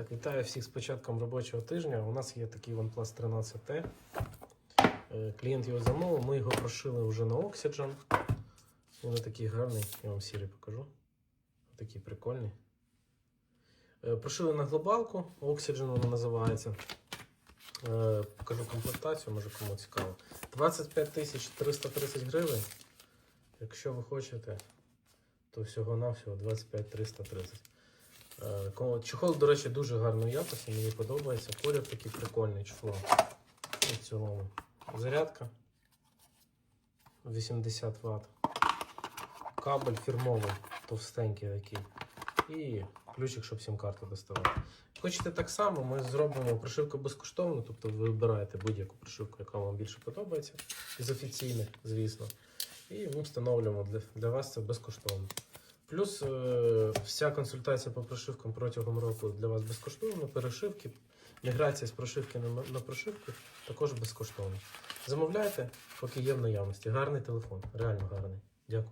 Так, вітаю всіх з початком робочого тижня. У нас є такий OnePlus 13T. Е, Клієнт його замовив, ми його прошили вже на Oxygen. Він такий гарний, я вам сірий покажу. Такий прикольний. Е, Прошили на глобалку, Oxygen воно називається. Е, Покажу комплектацію, може кому цікаво. 25 330 гривень. Якщо ви хочете, то всього-навсього 25 330. Е, Чехол, до речі, дуже гарної якості, мені подобається. Колір такий прикольний чехол. В цілому. Зарядка 80 Вт. Кабель фірмовий, товстенький такий. І ключик, щоб сім-карту доставати. Хочете так само, ми зробимо прошивку безкоштовно, тобто ви вибираєте будь-яку прошивку, яка вам більше подобається, із офіційних, звісно. І ми встановлюємо для, для вас це безкоштовно. Плюс е, вся консультація по прошивкам протягом року для вас безкоштовна. Перешивки, міграція з прошивки на, на прошивку також безкоштовна. Замовляйте, поки є в наявності. Гарний телефон, реально гарний. Дякую.